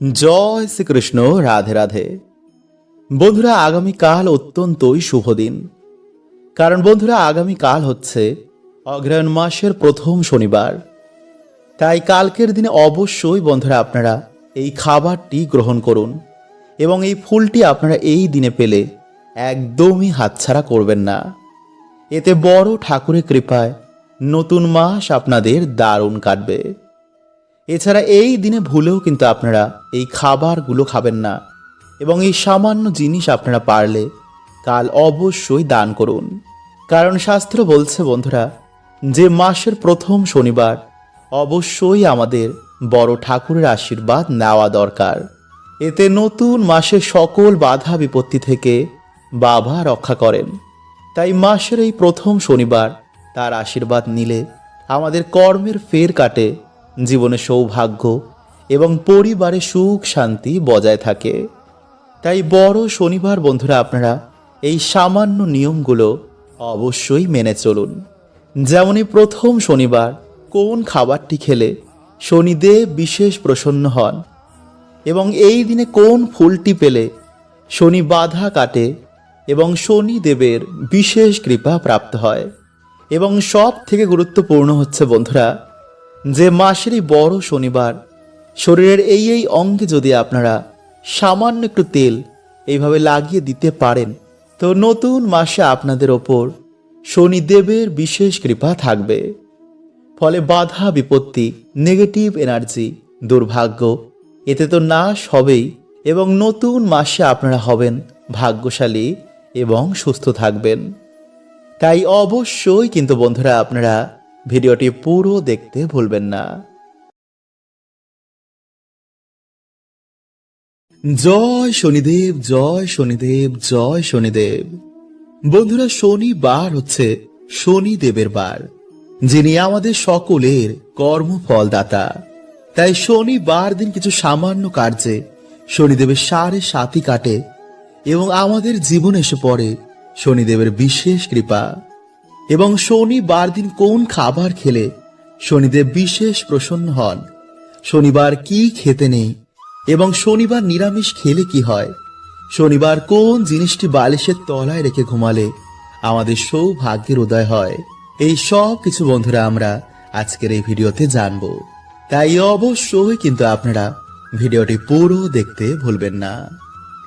জয় শ্রীকৃষ্ণ, রাধে রাধে। বন্ধুরা, আগামীকাল অত্যন্তই শুভ দিন। কারণ বন্ধুরা, আগামীকাল হচ্ছে অগ্রহায়ণ মাসের প্রথম শনিবার। তাই কালকের দিনে অবশ্যই বন্ধুরা আপনারা এই খাবারটি গ্রহণ করুন এবং এই ফুলটি আপনারা এই দিনে পেলে একদমই হাতছাড়া করবেন না। এতে বড় ঠাকুরের কৃপায় নতুন মাস আপনাদের দারুণ কাটবে। এছাড়া এই দিনে ভুলেও কিন্তু আপনারা এই খাবারগুলো খাবেন না এবং এই সামান্য জিনিস আপনারা পারলে কাল অবশ্যই দান করুন। কারণ শাস্ত্র বলছে, বন্ধুরা, যে মাসের প্রথম শনিবার অবশ্যই আমাদের বড় ঠাকুরের আশীর্বাদ নেওয়া দরকার। এতে নতুন মাসের সকল বাধা বিপত্তি থেকে বাবা রক্ষা করেন। তাই মাসের এই প্রথম শনিবার তার আশীর্বাদ নিলে আমাদের কর্মের ফের কাটে জীবনে সৌভাগ্য এবং পরিবারে সুখ শান্তি বজায় থাকে। তাই বড় শনিবার বন্ধুরা আপনারা এই সামান্য নিয়মগুলো অবশ্যই মেনে চলুন। যেমনই প্রথম শনিবার কোন খাবারটি খেলে শনিদেব বিশেষ প্রসন্ন হন এবং এই দিনে কোন ফুলটি পেলে শনি বাধা কাটে এবং শনি দেবের বিশেষ কৃপা প্রাপ্ত হয়। এবং সব থেকে গুরুত্বপূর্ণ হচ্ছে বন্ধুরা যে মাসেরই বড় শনিবার, শরীরের এই এই অঙ্গে যদি আপনারা সামান্য একটু তেল এইভাবে লাগিয়ে দিতে পারেন, তো নতুন মাসে আপনাদের ওপর শনিদেবের বিশেষ কৃপা থাকবে। ফলে বাধা, বিপত্তি, নেগেটিভ এনার্জি, দুর্ভাগ্য, এতে তো নাশ হবেই এবং নতুন মাসে আপনারা হবেন ভাগ্যশালী এবং সুস্থ থাকবেন। তাই অবশ্যই কিন্তু বন্ধুরা আপনারা ভিডিওটি পুরো দেখতে ভুলবেন না। জয় শনিদেব জয় শনিদেব জয় শনিদেব। বন্ধুরা, শনিবার হচ্ছে শনিদেবের বার, যিনি আমাদের সকলের কর্মফলদাতা। তাই শনিবার দিন কিছু সামান্য কার্যে শনিদেবের সাড়ে সাতি কাটে এবং আমাদের জীবন এসে পড়ে শনিদেবের বিশেষ কৃপা। এবং শনিবার দিন কোন খাবার খেলে? শনিদেব বিশেষ প্রসন্ন হন। শনিবার কি খেতে নেই? এবং শনিবার নিরামিষ খেলে কি হয়? শনিবার কোন জিনিসটি বালিশের তলায় রেখে ঘুমালে? আমাদের সৌভাগ্যের উদয় হয়। এই সব কিছু বন্ধুরা, আমরা আজকের এই ভিডিওতে জানব। তাই অবশ্যই কিন্তু আপনারা ভিডিওটি পুরো দেখতে ভুলবেন না।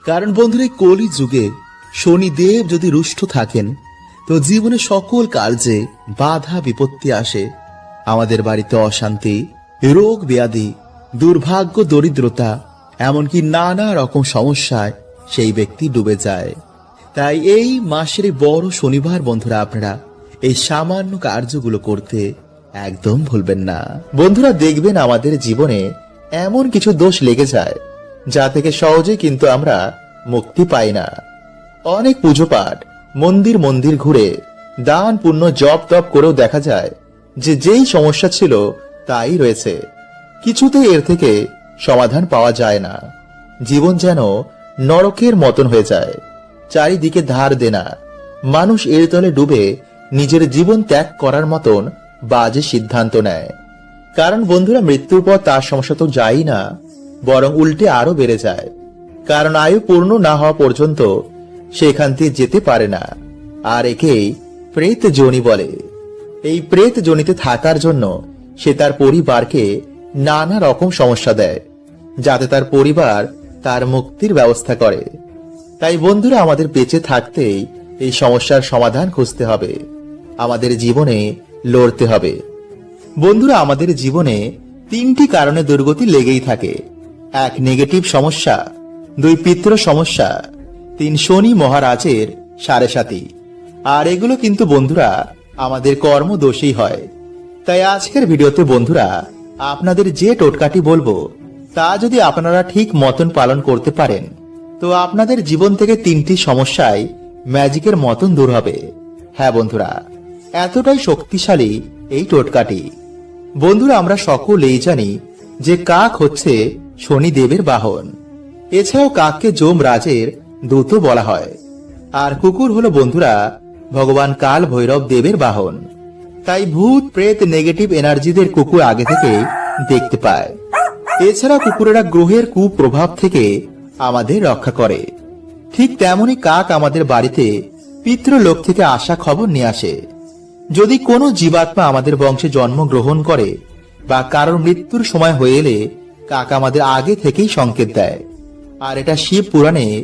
কারণ বন্ধুরা কলি যুগে শনিদেব যদি রুষ্ট থাকেন তো জীবনে সকল কার্যে বাধা বিপত্তি আসে, আমাদের বাড়িতে অশান্তি, রোগ ব্যাধি, দুর্ভাগ্য, দরিদ্রতা, এমনকি নানা রকম সমস্যায় সেই ব্যক্তি ডুবে যায়। তাই এই মাসের বড় শনিবার বন্ধুরা আপনারা এই সামান্য কার্যগুলো করতে একদম ভুলবেন না। বন্ধুরা দেখবেন আমাদের জীবনে এমন কিছু দোষ লেগে যায়, যা থেকে সহজে কিন্তু আমরা মুক্তি পাই না। অনেক পুজো পাঠ মন্দির মন্দির ঘুরে দান পুণ্য জপ তপ করেও দেখা যায় যে যেই সমস্যা ছিল তাই রয়েছে। কিছুতেই এর থেকে সমাধান পাওয়া যায় না। জীবন যেন নরকের মতন হয়ে যায়। চারিদিকে ধার দেনা। মানুষ এর তলে ডুবে নিজের জীবন ত্যাগ করার মতন বাজে সিদ্ধান্ত নেয়। কারণ বন্ধুরা, মৃত্যুর পর তার সমস্যা তো যায় না, বরং উল্টে আরও বেড়ে যায়। কারণ আয়ু পূর্ণ না হওয়া পর্যন্ত সেখান থেকে যেতে পারে না। আর একেই প্রেত জনি বলে। এই প্রেত জনিতে থাকার জন্য সে তার পরিবারকে নানা রকম সমস্যা দেয়, যাতে তার পরিবার তার মুক্তির ব্যবস্থা করে। তাই বন্ধুরা, আমাদের বেঁচে থাকতেই এই সমস্যার সমাধান খুঁজতে হবে। আমাদের জীবনে লড়তে হবে। বন্ধুরা, আমাদের জীবনে তিনটি কারণে দুর্গতি লেগেই থাকে। এক নেগেটিভ সমস্যা। দুই, পিতৃ সমস্যা। তিন শনি মহারাজের সাড়ে সাতি। আর এগুলো কিন্তু বন্ধুরা আমাদের কর্মদোষেই হয়। তাই আজকের ভিডিওতে বন্ধুরা আপনাদের যে টোটকাটি বলব, তা যদি আপনারা ঠিক মতন পালন করতে পারেন, তো আপনাদের জীবন থেকে তিনটি সমস্যায় ম্যাজিকের মতন দূর হবে। হ্যাঁ বন্ধুরা, এতটাই শক্তিশালী এই টোটকাটি। বন্ধুরা, আমরা সকলেই জানি যে কাক হচ্ছে শনিদেবের বাহন। এছাড়াও কাককে যোম রাজের দূত বলা হয়। আর কুকুর হলো বন্ধুরা ভগবান কাল ভৈরব দেবের বাহন। তাই ভূত, প্রেত, নেগেটিভ এনার্জিদের কুকুর আগে থেকে দেখতে পায়। এছাড়া কুকুরেরা গ্রহের কুপ্রভাব থেকে আমাদের রক্ষা করে। ঠিক তেমনি কাক আমাদের বাড়িতে পিতৃলোক থেকে আসা খবর নিয়ে আসে। যদি কোনো জীবাত্মা আমাদের বংশে জন্মগ্রহণ করে বা কারোর মৃত্যুর সময় হয়ে এলে কাক আমাদের আগে থেকেই সংকেত দেয়। আর এটা শিব পুরাণে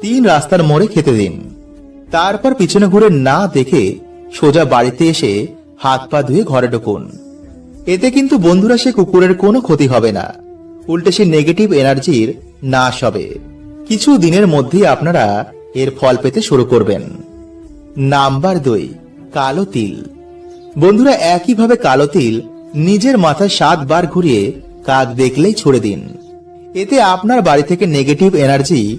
তিন রাস্তার মোড়ে খেতে দিন। তারপর পিছনে ঘুরে না দেখে সোজা বাড়িতে এসে হাত পা ধুয়ে ঘরে ঢুকুন। এতে কিন্তু বন্ধুরা সে কুকুরের কোনো ক্ষতি হবে না। উল্টে সে নেগেটিভ এনার্জির নাশ হবে। কিছু দিনের মধ্যেই আপনারা এর ফল পেতে শুরু করবেন। নাম্বার দুই, কালো তিল। বন্ধুরা একইভাবে কালো তিল নিজের মাথায় সাতবার ঘুরিয়ে কাক দেখলেই ছুড়ে দিন। এতে আপনার বাড়ি থেকে নেগেটিভ এনার্জি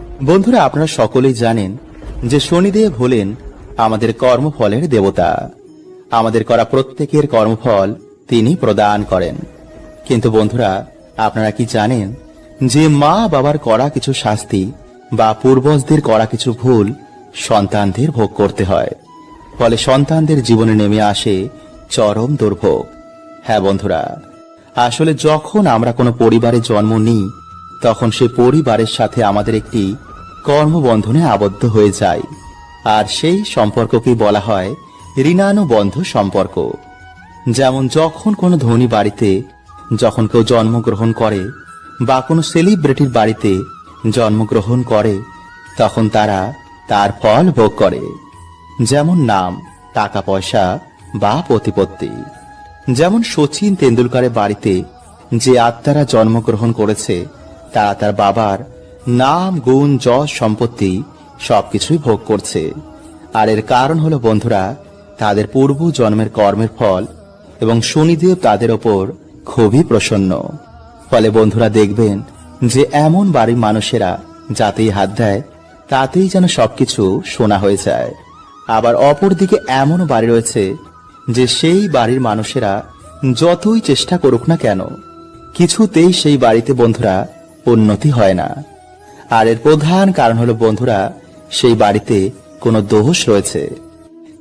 বন্ধুরা, আপনারা সকলেই জানেন যে শনিদেব হলেন আমাদের কর্মফলের দেবতা। আমাদের করা প্রত্যেকের কর্মফল তিনি প্রদান করেন। কিন্তু বন্ধুরা, আপনারা কি জানেন যে মা বাবার করা কিছু শাস্তি বা পূর্বজদের করা কিছু ভুল সন্তানদের ভোগ করতে হয়। ফলে সন্তানদের জীবনে নেমে আসে চরম দুর্ভোগ। হ্যাঁ বন্ধুরা, আসলে যখন আমরা কোনো পরিবারে জন্ম নিই, তখন সে পরিবারের সাথে আমাদের একটি কর্মবন্ধনে আবদ্ধ হয়ে যায়। আর সেই সম্পর্ককে বলা হয় ঋণানুবন্ধ সম্পর্ক। যেমন যখন কোনো ধনী বাড়িতে যখন কেউ জন্মগ্রহণ করে বা কোনো সেলিব্রিটির বাড়িতে জন্মগ্রহণ করে, তখন তারা তার ফল ভোগ করে। যেমন নাম, টাকা পয়সা বা প্রতিপত্তি। যেমন সচিন তেন্ডুলকারের বাড়িতে যে আত্মারা জন্মগ্রহণ করেছে, তারা তার বাবার নাম, গুণ, যশ, সম্পত্তি সবকিছুই ভোগ করছে। আর এর কারণ হলো বন্ধুরা, তাদের পূর্ব জন্মের কর্মের ফল এবং শনিদেব তাদের ওপর খুবই প্রসন্ন। ফলে বন্ধুরা দেখবেন যে এমন বাড়ির মানুষেরা যাতেই হাত দেয়, তাতেই যেন সবকিছু শোনা হয়ে যায়। আবার অপরদিকে এমনও বাড়ি রয়েছে যে সেই বাড়ির মানুষেরা যতই চেষ্টা করুক না কেন, কিছুতেই সেই বাড়িতে বন্ধুরা উন্নতি হয় না। আর এর প্রধান কারণ হলো, বন্ধুরা, সেই বাড়িতে কোনো দোষ রয়েছে।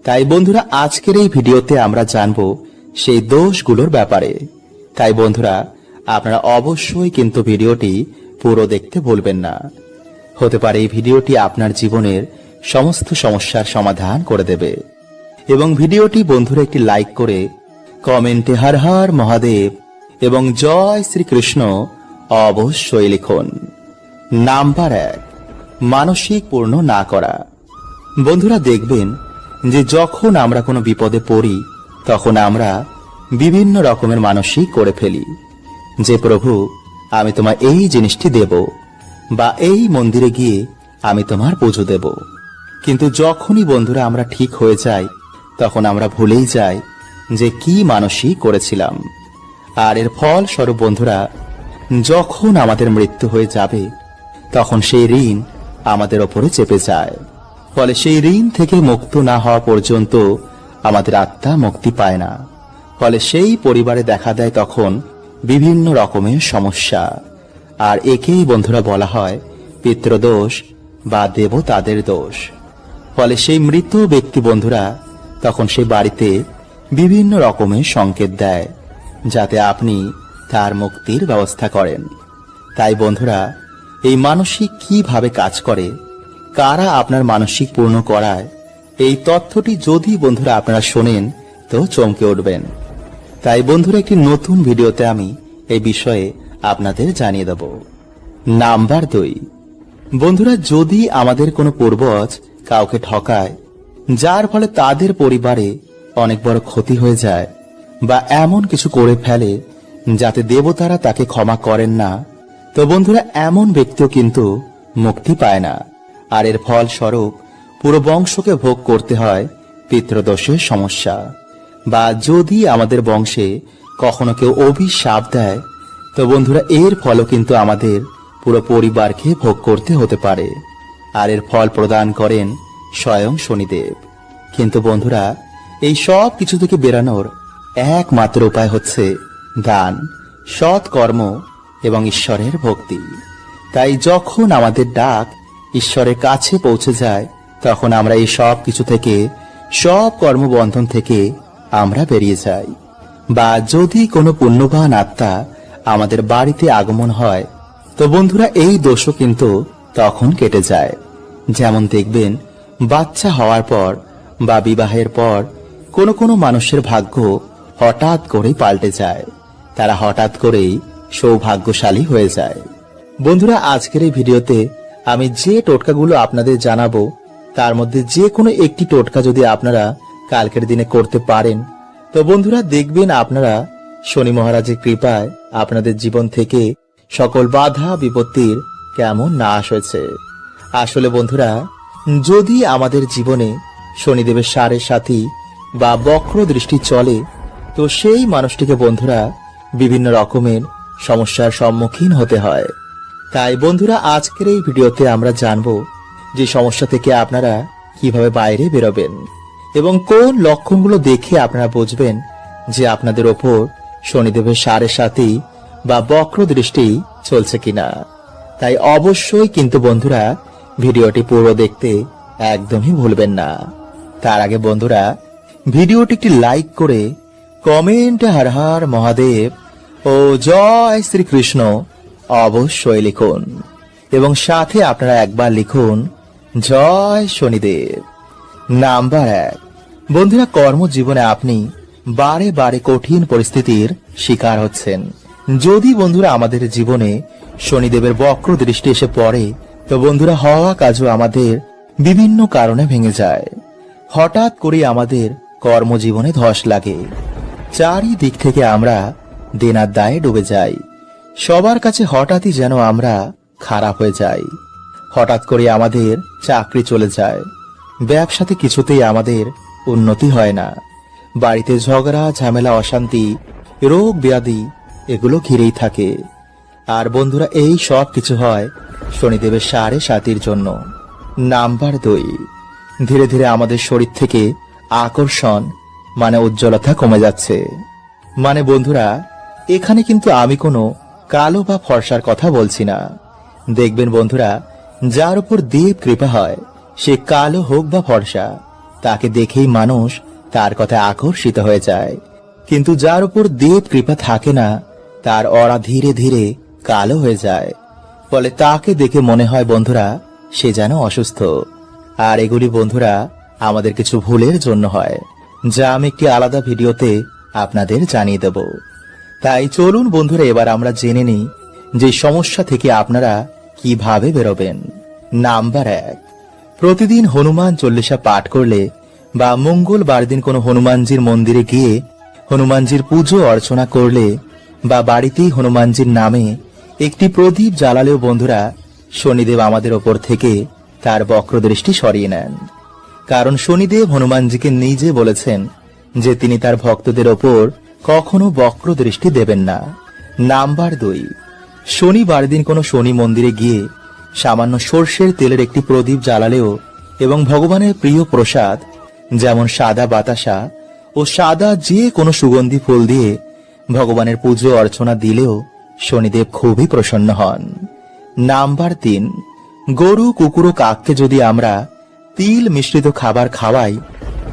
তাই, বন্ধুরা, আজকের এই ভিডিওতে আমরা জানব সেই দোষগুলোর ব্যাপারে। তাই, বন্ধুরা, আপনারা অবশ্যই কিন্তু ভিডিওটি পুরো দেখতে ভুলবেন না। হতে পারে এই ভিডিওটি আপনার জীবনের সমস্ত সমস্যার সমাধান করে দেবে। এবং ভিডিওটি, বন্ধুরা, একটি লাইক করে কমেন্টে হর হর মহাদেব এবং জয় শ্রীকৃষ্ণ অবশ্যই লিখুন। নাম্বার এক মানসিক পূর্ণ না করা। বন্ধুরা দেখবেন যে যখন আমরা কোনো বিপদে পড়ি, তখন আমরা বিভিন্ন রকমের মানসিক করে ফেলি। যে প্রভু, আমি তোমার এই জিনিসটি দেব বা এই মন্দিরে গিয়ে আমি তোমার পুজো দেব। কিন্তু যখনই বন্ধুরা আমরা ঠিক হয়ে যাই, তখন আমরা ভুলেই যাই যে কি মানসিক করেছিলাম। আর এর ফল স্বরূপ বন্ধুরা, যখন আমাদের মৃত্যু হয়ে যাবে তখন সেই ঋণ আমাদের ওপরে চেপে যায়। ফলে সেই ঋণ থেকে মুক্ত না হওয়া পর্যন্ত আমাদের আত্মা মুক্তি পায় না। ফলে সেই পরিবারে দেখা দেয় তখন বিভিন্ন রকমের সমস্যা। আর একেই বন্ধুরা বলা হয় পিতৃদোষ বা দেবতাদের দোষ। ফলে সেই মৃত ব্যক্তি বন্ধুরা তখন সেই বাড়িতে বিভিন্ন রকমের সংকেত দেয়, যাতে আপনি তার মুক্তির ব্যবস্থা করেন। তাই বন্ধুরা এই মানসিক কীভাবে কাজ করে, কারা আপনার মানসিক পূর্ণ করায়, এই তথ্যটি যদি বন্ধুরা আপনারা শোনেন, তো চমকে উঠবেন। তাই বন্ধুরা, একটি নতুন ভিডিওতে আমি এই বিষয়ে আপনাদের জানিয়ে দেব। নাম্বার দুই। বন্ধুরা, যদি আমাদের কোনো পূর্বজ কাউকে ঠকায়, যার ফলে তাদের পরিবারে অনেক বড় ক্ষতি হয়ে যায়, বা এমন কিছু করে ফেলে, যাতে দেবতারা তাকে ক্ষমা করেন না তো বন্ধুরা, এমন ব্যক্তিও কিন্তু মুক্তি পায় না। আর এর ফলস্বরূপ পুরো বংশকে ভোগ করতে হয় পিতৃদোষের সমস্যা। বা যদি আমাদের বংশে কখনো কেউ অভিশাপ দেয়, তো বন্ধুরা, এর ফলও কিন্তু আমাদের পুরো পরিবারকে ভোগ করতে হতে পারে। আর এর ফল প্রদান করেন স্বয়ং শনিদেব। কিন্তু বন্ধুরা, এই সব কিছু থেকে বেরানোর একমাত্র উপায় হচ্ছে দান। সৎ কর্ম এবং ঈশ্বরের ভক্তি। তাই যখন আমাদের ডাক ঈশ্বরের কাছে পৌঁছে যায়, তখন আমরা এই সব কিছু থেকে, সব কর্মবন্ধন থেকে আমরা বেরিয়ে যাই। বা যদি কোনো পুণ্যবান আত্মা আমাদের বাড়িতে আগমন হয়, তো বন্ধুরা এই দোষও কিন্তু তখন কেটে যায়। যেমন দেখবেন, বাচ্চা হওয়ার পর বা বিবাহের পর কোনো কোনো মানুষের ভাগ্য হঠাৎ করেই পাল্টে যায়। তারা হঠাৎ করেই সৌভাগ্যশালী হয়ে যায়। বন্ধুরা, আজকের এই ভিডিওতে আমি যে টোটকাগুলো আপনাদের জানাব, তার মধ্যে যে কোনো একটি টোটকা যদি আপনারা কালকের দিনে করতে পারেন, তো বন্ধুরা দেখবেন আপনারা শনি মহারাজের কৃপায় আপনাদের জীবন থেকে সকল বাধা, বিপত্তির কেমন নাশ হয়েছে। আসলে বন্ধুরা, যদি আমাদের জীবনে শনিদেবের সারের সাথী বা বক্র দৃষ্টি চলে, তো সেই মানুষটিকে বন্ধুরা বিভিন্ন রকমের সমস্যার সম্মুখীন হতে হয়। তাই বন্ধুরা, আজকের এই ভিডিওতে আমরা জানব যে সমস্যা থেকে আপনারা কীভাবে বাইরে বেরোবেন এবং কোন লক্ষণগুলো দেখে আপনারা বুঝবেন যে আপনাদের ওপর শনিদেবের সারের সাথে বা বক্র দৃষ্টি চলছে কিনা। তাই অবশ্যই কিন্তু বন্ধুরা, ভিডিওটি পুরো দেখতে একদমই ভুলবেন না। তার আগে বন্ধুরা, ভিডিওটি একটি লাইক করে কমেন্ট হর হর মহাদেব ও জয় শ্রীকৃষ্ণ। অবশ্যই লিখুন। এবং সাথে আপনারা একবার লিখুন, জয় শনিদেব। নাম্বার এক। বন্ধুরা, কর্মজীবনে আপনি বারে বারে কঠিন পরিস্থিতির শিকার হচ্ছেন। যদি বন্ধুরা আমাদের জীবনে শনিদেবের বক্র দৃষ্টি এসে পড়ে, তো বন্ধুরা, হওয়া কাজও আমাদের বিভিন্ন কারণে ভেঙে যায়। হঠাৎ করে আমাদের কর্মজীবনে ধস লাগে। চারিদিক থেকে আমরা দেনার দায়ে ডুবে যাই সবার কাছে হঠাৎই যেন আমরা খারাপ হয়ে যাই। হঠাৎ করে আমাদের চাকরি চলে যায়। ব্যবসাতে কিছুতেই আমাদের উন্নতি হয় না। বাড়িতে ঝগড়া, ঝামেলা, অশান্তি, রোগ, ব্যাধি, এগুলো ঘিরেই থাকে। আর বন্ধুরা, এই সব কিছু হয় শনিদেবের সাড়ে সাতির জন্য। নাম্বার দুই। ধীরে ধীরে আমাদের শরীর থেকে আকর্ষণ মানে উজ্জ্বলতা কমে যাচ্ছে। মানে বন্ধুরা এখানে কিন্তু আমি কোনো কালো বা ফর্সার কথা বলছি না। দেখবেন বন্ধুরা, যার উপর দেব কৃপা হয়, সে কালো হোক বা ফর্সা, তাকে দেখেই মানুষ তার কথায় আকর্ষিত হয়ে যায়। কিন্তু যার উপর দেব কৃপা থাকে না, তার অরা ধীরে ধীরে কালো হয়ে যায়। ফলে তাকে দেখে মনে হয় বন্ধুরা, সে যেন অসুস্থ। আর এগুলি বন্ধুরা, আমাদের কিছু ভুলের জন্য হয়, যা আমি একটি আলাদা ভিডিওতে আপনাদের জানিয়ে দেব। তাই চলুন বন্ধুরা, এবার আমরা জেনে নিই যে সমস্যা থেকে আপনারা কীভাবে বেরোবেন। নাম্বার এক, প্রতিদিন হনুমান চল্লিশা পাঠ করলে বা মঙ্গলবার দিন কোনো হনুমানজির মন্দিরে গিয়ে হনুমানজির পুজো অর্চনা করলে বা বাড়িতেই হনুমানজির নামে একটি প্রদীপ জ্বালালেও বন্ধুরা, শনিদেব আমাদের ওপর থেকে তার বক্রদৃষ্টি সরিয়ে নেন। কারণ শনিদেব হনুমানজিকে নিজে বলেছেন যে তিনি তার ভক্তদের ওপর কখনো বক্র দৃষ্টি দেবেন না। নাম্বার দুই, শনিবার দিন কোনো শনি মন্দিরে গিয়ে সামান্য সর্ষের তেলের একটি প্রদীপ জ্বালালেও এবং ভগবানের প্রিয় প্রসাদ, যেমন সাদা বাতাসা ও সাদা যে কোনো সুগন্ধি ফুল দিয়ে ভগবানের পুজো অর্চনা দিলেও শনিদেব খুবই প্রসন্ন হন। নাম্বার তিন, গরু, কুকুর ও কাককে যদি আমরা তিল মিশ্রিত খাবার খাওয়াই,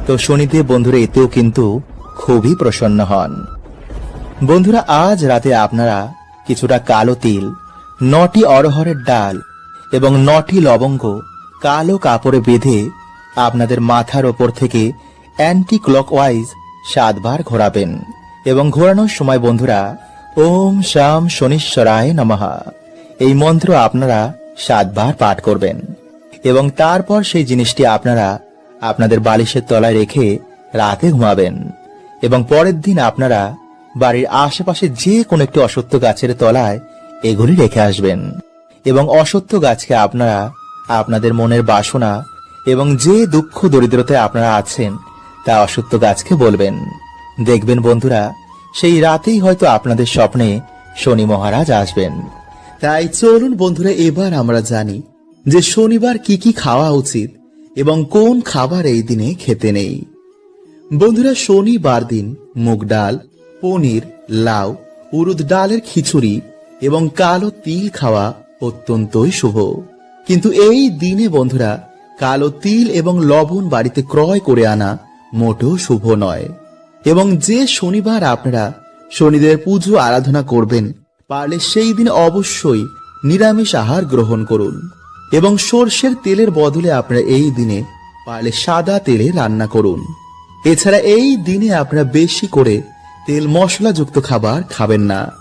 তো শনিদেব বন্ধুরা, এতেও কিন্তু খুবই প্রসন্ন হন। বন্ধুরা, আজ রাতে আপনারা কিছুটা কালো তিল, নটি অরহরের ডাল এবং নটি লবঙ্গ কালো কাপড়ে বেঁধে আপনাদের মাথার ওপর থেকে অ্যান্টি ক্লকওয়াইজ সাতবার ঘোরাবেন এবং ঘোরানোর সময় বন্ধুরা, ওম শাম শনিশ্বরায় নমহা এই মন্ত্র আপনারা সাতবার পাঠ করবেন এবং তারপর সেই জিনিসটি আপনারা আপনাদের বালিশের তলায় রেখে রাতে ঘুমাবেন। এবং পরের দিন আপনারা বাড়ির আশেপাশে যে কোনো একটি অসত্য গাছের তলায় এগুলি রেখে আসবেন। এবং অসত্য গাছকে আপনারা আপনাদের মনের বাসনা এবং যে দুঃখ দরিদ্রতায় আপনারা আছেন, তা অসত্য গাছকে বলবেন। দেখবেন বন্ধুরা, সেই রাতেই হয়তো আপনাদের স্বপ্নে শনি মহারাজ আসবেন। তাই চলুন বন্ধুরা, এবার আমরা জানি যে শনিবার কি কি খাওয়া উচিত এবং কোন খাবার এই দিনে খেতে নেই। বন্ধুরা শনিবার দিন মুগ ডাল, পনির, লাউ, উরুদ ডালের খিচুড়ি এবং কালো তিল খাওয়া অত্যন্তই শুভ। কিন্তু এই দিনে বন্ধুরা, কালো তিল এবং লবণ বাড়িতে ক্রয় করে আনা মোটেও শুভ নয়। এবং যে শনিবার আপনারা শনিদের পুজো আরাধনা করবেন, পারলে সেই দিন অবশ্যই নিরামিষ আহার গ্রহণ করুন। এবং সর্ষের তেলের বদলে আপনারা এই দিনে পারলে সাদা তেলে রান্না করুন। এছাড়া এই দিনে আপনারা বেশি করে তেল মশলাযুক্ত খাবার খাবেন না।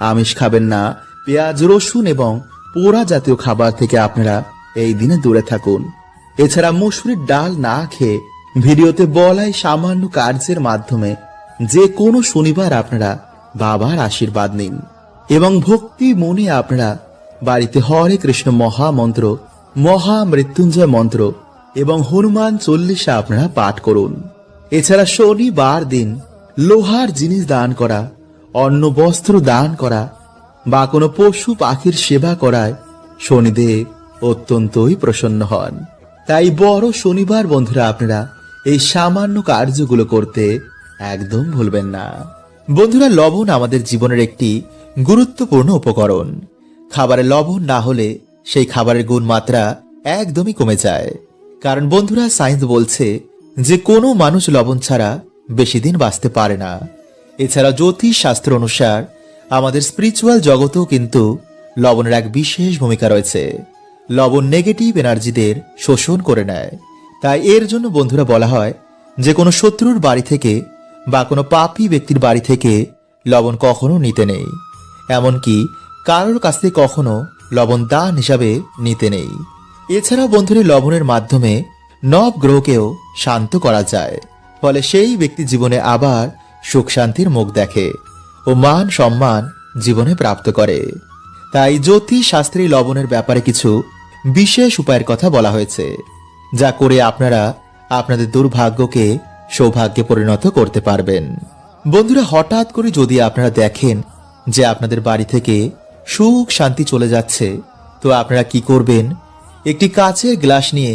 আমিষ খাবেন না। পেঁয়াজ, রসুন এবং পোড়া জাতীয় খাবার থেকে আপনারা এই দিনে দূরে থাকুন। এছাড়া মুসুরির ডাল না খেয়ে ভিডিওতে বলাই সামান্য কার্যের মাধ্যমে যে কোনো শনিবার আপনারা বাবার আশীর্বাদ নিন। এবং ভক্তি মনে আপনারা বাড়িতে হরে কৃষ্ণ মহামন্ত্র, মহা মৃত্যুঞ্জয় মন্ত্র এবং হনুমান চল্লিশা আপনারা পাঠ করুন। এছাড়া শনিবার দিন লোহার জিনিস দান করা, অন্ন বস্ত্র দান করা, বা কোনো পশু পাখির সেবা করায় শনিদেব অত্যন্তই প্রসন্ন হন। তাই বড় শনিবার বন্ধুরা আপনারা এই সামান্য কার্যগুলো করতে একদম ভুলবেন না। বন্ধুরা, লবণ আমাদের জীবনের একটি গুরুত্বপূর্ণ উপকরণ। খাবারে লবণ না হলে সেই খাবারের গুণমাত্রা একদমই কমে যায়। কারণ বন্ধুরা, সায়েন্স বলছে যে কোনো মানুষ লবণ ছাড়া বেশি দিন বাঁচতে পারে না। এছাড়া জ্যোতিষ শাস্ত্র অনুসার আমাদের স্পিরিচুয়াল জগতেও কিন্তু লবণের এক বিশেষ ভূমিকা রয়েছে। লবণ নেগেটিভ এনার্জিদের শোষণ করে নেয়। তাই এর জন্য বন্ধুরা বলা হয়, যে কোনো শত্রুর বাড়ি থেকে বা কোনো পাপী ব্যক্তির বাড়ি থেকে লবণ কখনো নিতে নেই। এমনকি কারোর কাছ থেকে কখনো লবণ দান হিসাবে নিতে নেই। এছাড়াও বন্ধুরা, লবণের মাধ্যমে নব গ্রহকেও শান্ত করা যায়। ফলে সেই ব্যক্তি জীবনে আবার সুখ শান্তির মুখ দেখে ও মান সম্মান জীবনে প্রাপ্ত করে। তাই জ্যোতিষ শাস্ত্রী লবণের ব্যাপারে কিছু বিশেষ উপায়ের কথা বলা হয়েছে, যা করে আপনারা আপনাদের দুর্ভাগ্যকে সৌভাগ্যে পরিণত করতে পারবেন। বন্ধুরা, হঠাৎ করে যদি আপনারা দেখেন যে আপনাদের বাড়ি থেকে সুখ শান্তি চলে যাচ্ছে, তো আপনারা কি করবেন? একটি কাচের গ্লাস নিয়ে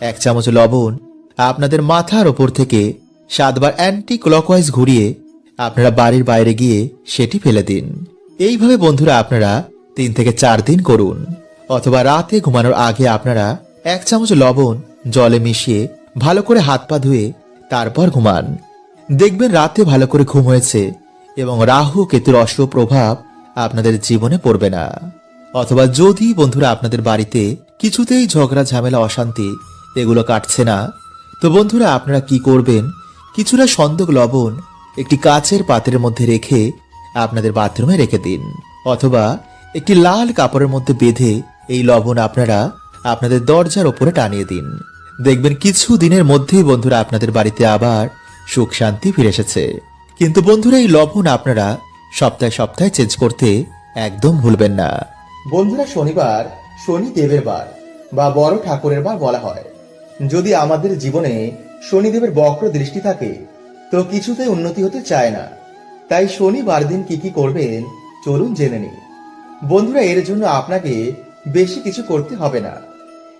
এক চামচ লবণ আপনাদের মাথার ওপর থেকে সাতবার অ্যান্টি ক্লকওয়াইজ ঘুরিয়ে আপনারা বাড়ির বাইরে গিয়ে সেটি ফেলে দিন। এইভাবে বন্ধুরা আপনারা তিন থেকে চার দিন করুন। অথবা রাতে ঘুমানোর আগে আপনারা এক চামচ লবণ জলে মিশিয়ে ভালো করে হাত পা ধুয়ে তারপর ঘুমান। দেখবেন রাতে ভালো করে ঘুম হয়েছে এবং রাহু কেতুর অশুভ প্রভাব আপনাদের জীবনে পড়বে না। অথবা যদি বন্ধুরা আপনাদের বাড়িতে কিছুতেই ঝগড়া, ঝামেলা, অশান্তি এগুলো কাটছে না। তো বন্ধুরা, আপনারা কি করবেন? কিছুটা সন্দক লবণ একটি কাচের পাত্রের মধ্যে রেখে আপনাদের বাথরুমে রেখে দিন। অথবা একটি লাল কাপড়ের মধ্যে বেঁধে এই লবণ আপনারা আপনাদের দরজার ওপরে টানিয়ে দিন। দেখবেন কিছু দিনের মধ্যেই বন্ধুরা আপনাদের বাড়িতে আবার সুখ শান্তি ফিরে এসেছে। কিন্তু বন্ধুরা, এই লবণ আপনারা সপ্তাহে সপ্তাহে চেঞ্জ করতে একদম ভুলবেন না। বন্ধুরা, শনিবার শনি দেবের বার বা বড় ঠাকুরের বার বলা হয়। যদি আমাদের জীবনে শনিদেবের বক্র দৃষ্টি থাকে, তো কিছুতেই উন্নতি হতে চায় না। তাই শনিবার দিন কি কি করবেন, চলুন জেনে নিই। বন্ধুরা, এর জন্য আপনাকে বেশি কিছু করতে হবে না।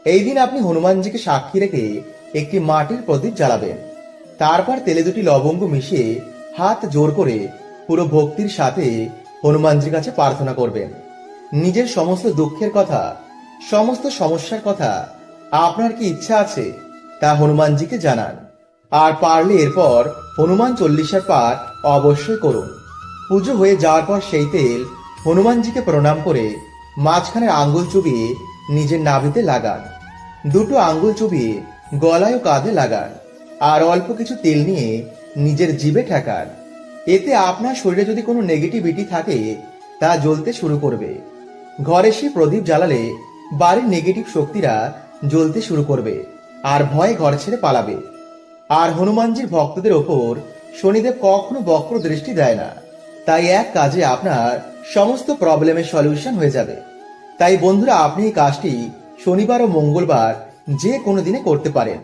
এই দিন আপনি হনুমানজিকে সাক্ষী রেখে একটি মাটির প্রদীপ জ্বালাবেন। তারপর তেলে দুটি লবঙ্গ মিশিয়ে হাত জোর করে পুরো ভক্তির সাথে হনুমানজির কাছে প্রার্থনা করবেন। নিজের সমস্ত দুঃখের কথা, সমস্ত সমস্যার কথা আপনার কি ইচ্ছা আছে, তা হনুমানজিকে জানান। আর পারলে এরপর হনুমান চল্লিশার পাঠ অবশ্যই করুন। পুজো হয়ে যাওয়ার পর সেই তেল হনুমানজিকে প্রণাম করে মাঝখানে আঙ্গুল চুবিয়ে নিজের নাভিতে লাগান। দুটো আঙ্গুল চুবিয়ে গলায় ও কাঁধে লাগান আর অল্প কিছু তেল নিয়ে নিজের জিভে ঠেকান। এতে আপনার শরীরে যদি কোনো নেগেটিভিটি থাকে, তা জ্বলতে শুরু করবে। ঘরে সে প্রদীপ জ্বালালে বাড়ির নেগেটিভ শক্তিরা জ্বলতে শুরু করবে, আর ভয়ে ঘর ছেড়ে পালাবে। আর হনুমানজির ভক্তদের ওপর শনিদেব কখনো বক্র দৃষ্টি দেয় না। তাই এক কাজে আপনার সমস্ত প্রবলেমের সলিউশন হয়ে যাবে। তাই বন্ধুরা, আপনি এই কাজটি শনিবার ও মঙ্গলবার যে কোনো দিনে করতে পারেন।